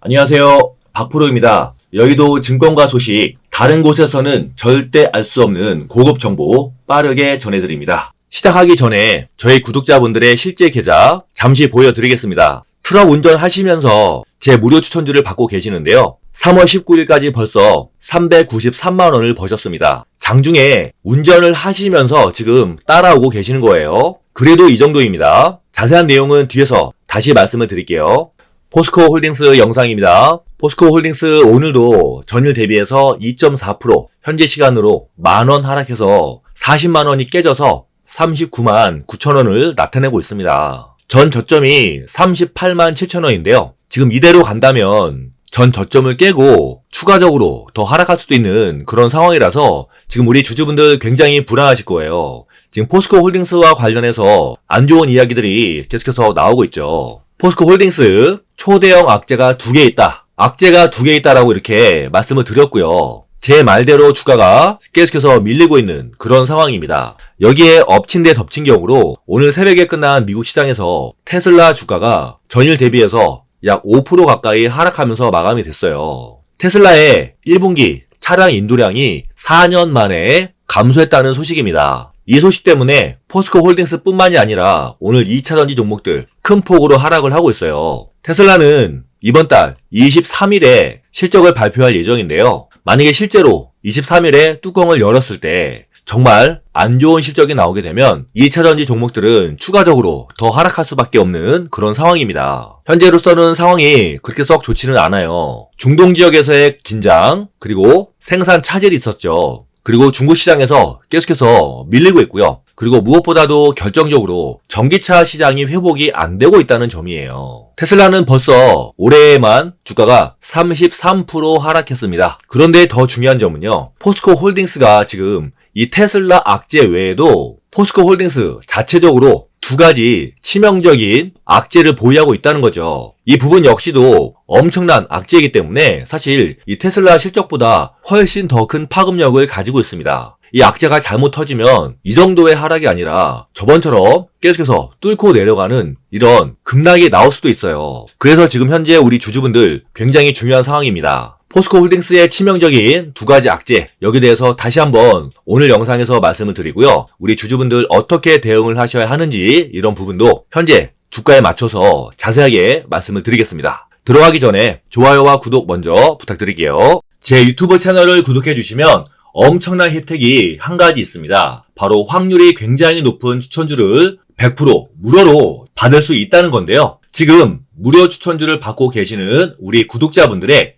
안녕하세요. 박프로입니다. 여의도 증권가 소식, 다른 곳에서는 절대 알 수 없는 고급 정보 빠르게 전해드립니다. 시작하기 전에 저희 구독자분들의 실제 계좌 잠시 보여드리겠습니다. 트럭 운전하시면서 제 무료 추천주를 받고 계시는데요. 3월 19일까지 벌써 393만원을 버셨습니다. 장중에 운전을 하시면서 지금 따라오고 계시는 거예요. 그래도 이 정도입니다. 자세한 내용은 뒤에서 다시 말씀을 드릴게요. 포스코 홀딩스 영상입니다. 포스코 홀딩스 오늘도 전일 대비해서 2.4% 현재 시간으로 만원 하락해서 40만원이 깨져서 39만 9천원을 나타내고 있습니다. 전 저점이 38만 7천원인데요. 지금 이대로 간다면 전 저점을 깨고 추가적으로 더 하락할 수도 있는 그런 상황이라서 지금 우리 주주분들 굉장히 불안하실 거예요. 지금 포스코 홀딩스와 관련해서 안 좋은 이야기들이 계속해서 나오고 있죠. 포스코 홀딩스 초대형 악재가 두 개 있다. 악재가 두 개 있다라고 이렇게 말씀을 드렸고요. 제 말대로 주가가 계속해서 밀리고 있는 그런 상황입니다. 여기에 엎친 데 덮친 격으로 오늘 새벽에 끝난 미국 시장에서 테슬라 주가가 전일 대비해서 약 5% 가까이 하락하면서 마감이 됐어요. 테슬라의 1분기 차량 인도량이 4년 만에 감소했다는 소식입니다. 이 소식 때문에 포스코 홀딩스 뿐만이 아니라 오늘 2차 전지 종목들 큰 폭으로 하락을 하고 있어요. 테슬라는 이번 달 23일에 실적을 발표할 예정인데요. 만약에 실제로 23일에 뚜껑을 열었을 때 정말 안 좋은 실적이 나오게 되면 2차 전지 종목들은 추가적으로 더 하락할 수밖에 없는 그런 상황입니다. 현재로서는 상황이 그렇게 썩 좋지는 않아요. 중동 지역에서의 긴장, 그리고 생산 차질이 있었죠. 그리고 중국 시장에서 계속해서 밀리고 있고요. 그리고 무엇보다도 결정적으로 전기차 시장이 회복이 안 되고 있다는 점이에요. 테슬라는 벌써 올해에만 주가가 33% 하락했습니다. 그런데 더 중요한 점은요. 포스코 홀딩스가 지금 이 테슬라 악재 외에도 포스코 홀딩스 자체적으로 두 가지 치명적인 악재를 보유하고 있다는 거죠. 이 부분 역시도 엄청난 악재이기 때문에 사실 이 테슬라 실적보다 훨씬 더 큰 파급력을 가지고 있습니다. 이 악재가 잘못 터지면 이 정도의 하락이 아니라 저번처럼 계속해서 뚫고 내려가는 이런 급락이 나올 수도 있어요. 그래서 지금 현재 우리 주주분들 굉장히 중요한 상황입니다. 포스코 홀딩스의 치명적인 두 가지 악재 여기에 대해서 다시 한번 오늘 영상에서 말씀을 드리고요. 우리 주주분들 어떻게 대응을 하셔야 하는지 이런 부분도 현재 주가에 맞춰서 자세하게 말씀을 드리겠습니다. 들어가기 전에 좋아요와 구독 먼저 부탁드릴게요. 제 유튜브 채널을 구독해 주시면 엄청난 혜택이 한 가지 있습니다. 바로 확률이 굉장히 높은 추천주를 100% 무료로 받을 수 있다는 건데요. 지금 무료 추천주를 받고 계시는 우리 구독자분들의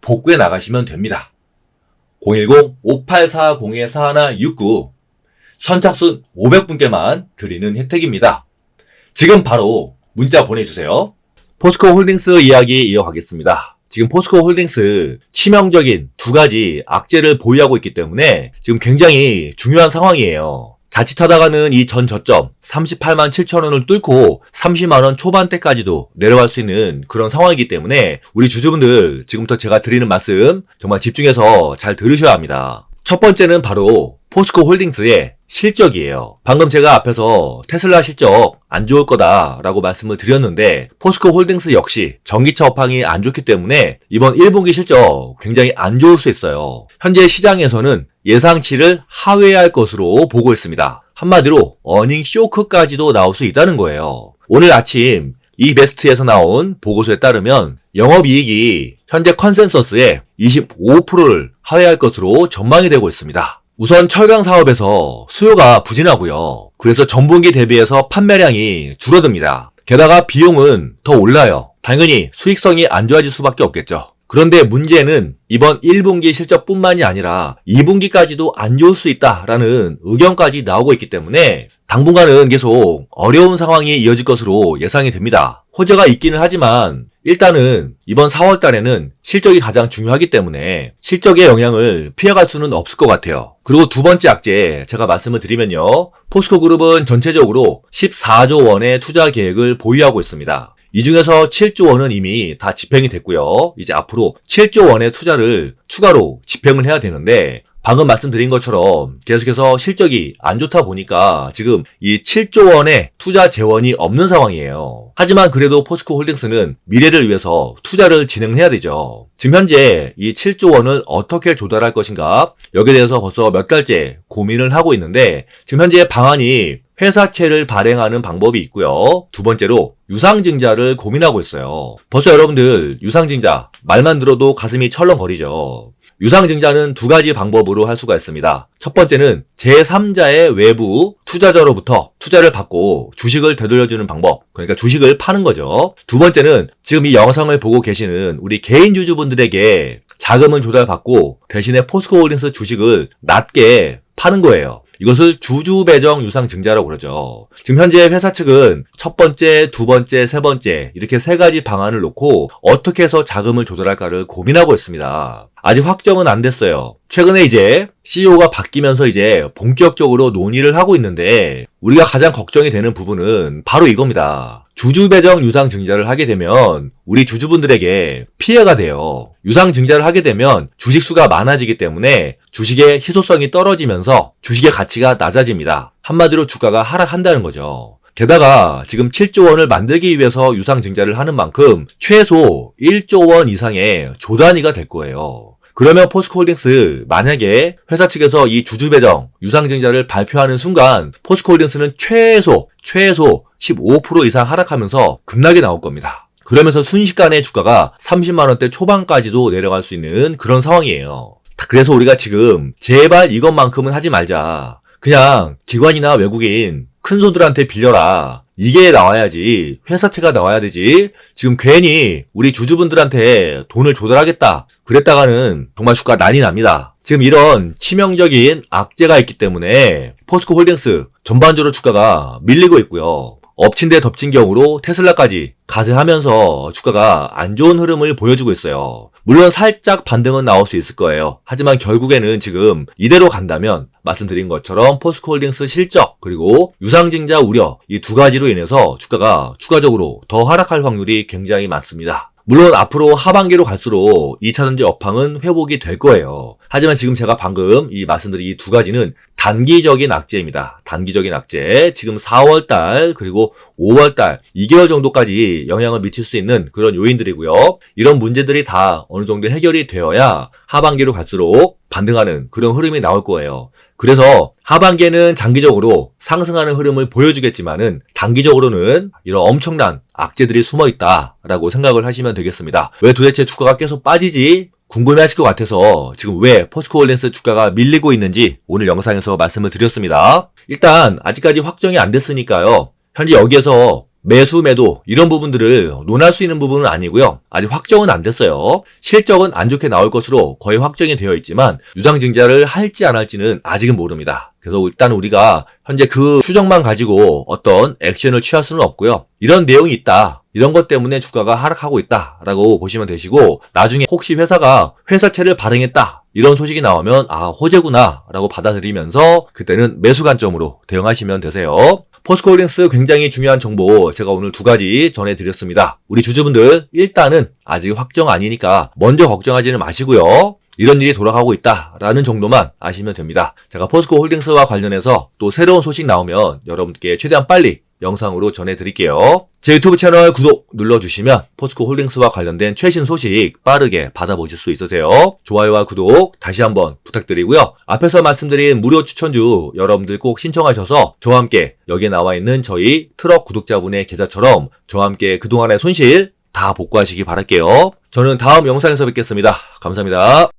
복구해 나가시면 됩니다. 010-5840-4169 선착순 500분께만 드리는 혜택입니다. 지금 바로 문자 보내주세요. 포스코 홀딩스 이야기 이어가겠습니다. 지금 포스코 홀딩스 치명적인 두 가지 악재를 보유하고 있기 때문에 지금 굉장히 중요한 상황이에요. 자칫하다가는 이 전 저점 38만 7천 원을 뚫고 30만 원 초반대까지도 내려갈 수 있는 그런 상황이기 때문에 우리 주주분들 지금부터 제가 드리는 말씀 정말 집중해서 잘 들으셔야 합니다. 첫 번째는 바로 포스코 홀딩스의 실적이에요. 방금 제가 앞에서 테슬라 실적 안 좋을 거다라고 말씀을 드렸는데 포스코 홀딩스 역시 전기차 업황이 안 좋기 때문에 이번 1분기 실적 굉장히 안 좋을 수 있어요. 현재 시장에서는 예상치를 하회할 것으로 보고 있습니다. 한마디로 어닝 쇼크까지도 나올 수 있다는 거예요. 오늘 아침 이 베스트에서 나온 보고서에 따르면 영업이익이 현재 컨센서스의 25%를 하회할 것으로 전망이 되고 있습니다. 우선 철강 사업에서 수요가 부진하고요. 그래서 전분기 대비해서 판매량이 줄어듭니다. 게다가 비용은 더 올라요. 당연히 수익성이 안 좋아질 수밖에 없겠죠. 그런데 문제는 이번 1분기 실적뿐만이 아니라 2분기까지도 안 좋을 수 있다라는 의견까지 나오고 있기 때문에 당분간은 계속 어려운 상황이 이어질 것으로 예상이 됩니다. 호재가 있기는 하지만 일단은 이번 4월 달에는 실적이 가장 중요하기 때문에 실적의 영향을 피해갈 수는 없을 것 같아요. 그리고 두 번째 악재 제가 말씀을 드리면요. 포스코 그룹은 전체적으로 14조 원의 투자 계획을 보유하고 있습니다. 이 중에서 7조 원은 이미 다 집행이 됐고요. 이제 앞으로 7조 원의 투자를 추가로 집행을 해야 되는데 방금 말씀드린 것처럼 계속해서 실적이 안 좋다 보니까 지금 이 7조 원의 투자 재원이 없는 상황이에요. 하지만 그래도 포스코 홀딩스는 미래를 위해서 투자를 진행해야 되죠. 지금 현재 이 7조 원을 어떻게 조달할 것인가 여기에 대해서 벌써 몇 달째 고민을 하고 있는데 지금 현재 방안이 회사채를 발행하는 방법이 있고요. 두 번째로 유상증자를 고민하고 있어요. 벌써 여러분들 유상증자 말만 들어도 가슴이 철렁거리죠. 유상증자는 두 가지 방법으로 할 수가 있습니다. 첫 번째는 제3자의 외부 투자자로부터 투자를 받고 주식을 되돌려주는 방법. 그러니까 주식을 파는 거죠. 두 번째는 지금 이 영상을 보고 계시는 우리 개인 주주분들에게 자금을 조달받고 대신에 포스코 홀딩스 주식을 낮게 파는 거예요. 이것을 주주 배정 유상 증자라고 그러죠. 지금 현재 회사 측은 첫 번째, 두 번째, 세 번째 이렇게 세 가지 방안을 놓고 어떻게 해서 자금을 조달할까를 고민하고 있습니다. 아직 확정은 안 됐어요. 최근에 이제 CEO가 바뀌면서 이제 본격적으로 논의를 하고 있는데 우리가 가장 걱정이 되는 부분은 바로 이겁니다. 주주 배정 유상 증자를 하게 되면 우리 주주분들에게 피해가 돼요. 유상 증자를 하게 되면 주식 수가 많아지기 때문에 주식의 희소성이 떨어지면서 주식의 가치가 낮아집니다. 한마디로 주가가 하락한다는 거죠. 게다가 지금 7조 원을 만들기 위해서 유상 증자를 하는 만큼 최소 1조 원 이상의 조단위가 될 거예요. 그러면 포스코홀딩스 만약에 회사 측에서 이 주주 배정 유상증자를 발표하는 순간 포스코홀딩스는 최소 최소 15% 이상 하락하면서 급락이 나올 겁니다. 그러면서 순식간에 주가가 30만 원대 초반까지도 내려갈 수 있는 그런 상황이에요. 그래서 우리가 지금 제발 이것만큼은 하지 말자. 그냥 기관이나 외국인 큰 손들한테 빌려라. 이게 나와야지. 회사채가 나와야 되지. 지금 괜히 우리 주주분들한테 돈을 조달하겠다. 그랬다가는 정말 주가 난이 납니다. 지금 이런 치명적인 악재가 있기 때문에 포스코 홀딩스 전반적으로 주가가 밀리고 있고요. 엎친 데 덮친 격으로 테슬라까지 가세하면서 주가가 안 좋은 흐름을 보여주고 있어요. 물론 살짝 반등은 나올 수 있을 거예요. 하지만 결국에는 지금 이대로 간다면 말씀드린 것처럼 포스코홀딩스 실적 그리고 유상증자 우려 이 두 가지로 인해서 주가가 추가적으로 더 하락할 확률이 굉장히 많습니다. 물론 앞으로 하반기로 갈수록 2차전지 업황은 회복이 될 거예요. 하지만 지금 제가 방금 이 말씀드린 이 두 가지는 단기적인 악재입니다. 단기적인 악재. 지금 4월 달 그리고 5월 달 2개월 정도까지 영향을 미칠 수 있는 그런 요인들이고요. 이런 문제들이 다 어느 정도 해결이 되어야 하반기로 갈수록 반등하는 그런 흐름이 나올 거예요. 그래서 하반기에는 장기적으로 상승하는 흐름을 보여주겠지만은 단기적으로는 이런 엄청난 악재들이 숨어 있다라고 생각을 하시면 되겠습니다. 왜 도대체 주가가 계속 빠지지? 궁금해하실 것 같아서 지금 왜 포스코홀딩스 주가가 밀리고 있는지 오늘 영상에서 말씀을 드렸습니다. 일단 아직까지 확정이 안 됐으니까요. 현재 여기에서 매수 매도 이런 부분들을 논할 수 있는 부분은 아니고요. 아직 확정은 안 됐어요. 실적은 안 좋게 나올 것으로 거의 확정이 되어 있지만 유상증자를 할지 안 할지는 아직은 모릅니다. 그래서 일단 우리가 현재 그 추정만 가지고 어떤 액션을 취할 수는 없고요. 이런 내용이 있다. 이런 것 때문에 주가가 하락하고 있다라고 보시면 되시고 나중에 혹시 회사가 회사채를 발행했다 이런 소식이 나오면 아 호재구나라고 받아들이면서 그때는 매수 관점으로 대응하시면 되세요. 포스코홀딩스 굉장히 중요한 정보 제가 오늘 두 가지 전해드렸습니다. 우리 주주분들 일단은 아직 확정 아니니까 먼저 걱정하지는 마시고요. 이런 일이 돌아가고 있다라는 정도만 아시면 됩니다. 제가 포스코 홀딩스와 관련해서 또 새로운 소식 나오면 여러분께 최대한 빨리 영상으로 전해드릴게요. 제 유튜브 채널 구독 눌러주시면 포스코 홀딩스와 관련된 최신 소식 빠르게 받아보실 수 있으세요. 좋아요와 구독 다시 한번 부탁드리고요. 앞에서 말씀드린 무료 추천주 여러분들 꼭 신청하셔서 저와 함께 여기에 나와 있는 저희 트럭 구독자분의 계좌처럼 저와 함께 그동안의 손실 다 복구하시기 바랄게요. 저는 다음 영상에서 뵙겠습니다. 감사합니다.